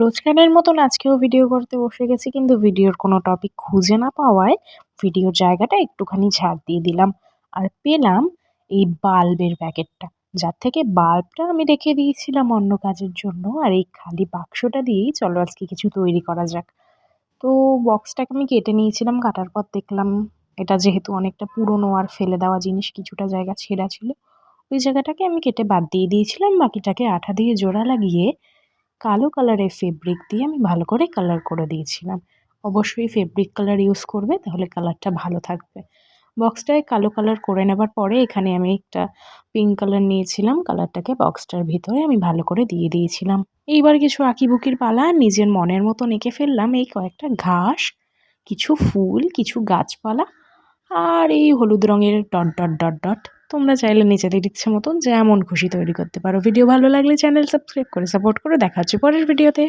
রোজকারের মতন আজকেও ভিডিও করতে বসে গেছি, কিন্তু ভিডিওর কোনো টপিক খুঁজে না পাওয়ায় ভিডিওর জায়গাটা একটুখানি ছাড় দিয়ে দিলাম। আর পেলাম এই বাল্বের প্যাকেটটা, যার থেকে বাল্বটা আমি রেখে দিয়েছিলাম অন্য কাজের জন্য, আর এই খালি বাক্সটা দিয়েই চলো আজকে কিছু তৈরি করা যাক। তো বক্সটাকে আমি কেটে নিয়েছিলাম, কাটার পর দেখলাম এটা যেহেতু অনেকটা পুরনো আর ফেলে দেওয়া জিনিস, কিছুটা জায়গা ছেঁড়া ছিল, ওই জায়গাটাকে আমি কেটে বাদ দিয়ে দিয়েছিলাম, বাকিটাকে আঠা দিয়ে জোড়া লাগিয়ে কালো কালারের ফেব্রিক দিয়ে আমি ভালো করে কালার করে দিয়েছিলাম। অবশ্যই ফেব্রিক কালার ইউজ করবে, তাহলে কালারটা ভালো থাকবে। বক্সটায় কালো কালার করে নেবার পরে এখানে আমি একটা পিঙ্ক কালার নিয়েছিলাম কালারটাকে বক্সটার ভিতরে আমি ভালো করে দিয়ে দিয়েছিলাম। এইবার কিছু আঁকিবুকির পালা নিজের মনের মতো এঁকে ফেললাম। এই কয়েকটা ঘাস, কিছু ফুল, কিছু গাছপালা আর এই হলুদ রঙের ডট ডট ডট ডট। তোমরা চাইলে নিজেদের ইচ্ছে মতন যেমন খুশি তৈরি করতে পারো। ভিডিও ভালো লাগলে চ্যানেল সাবস্ক্রাইব করে সাপোর্ট করে দেখা হচ্ছে পরের ভিডিওতে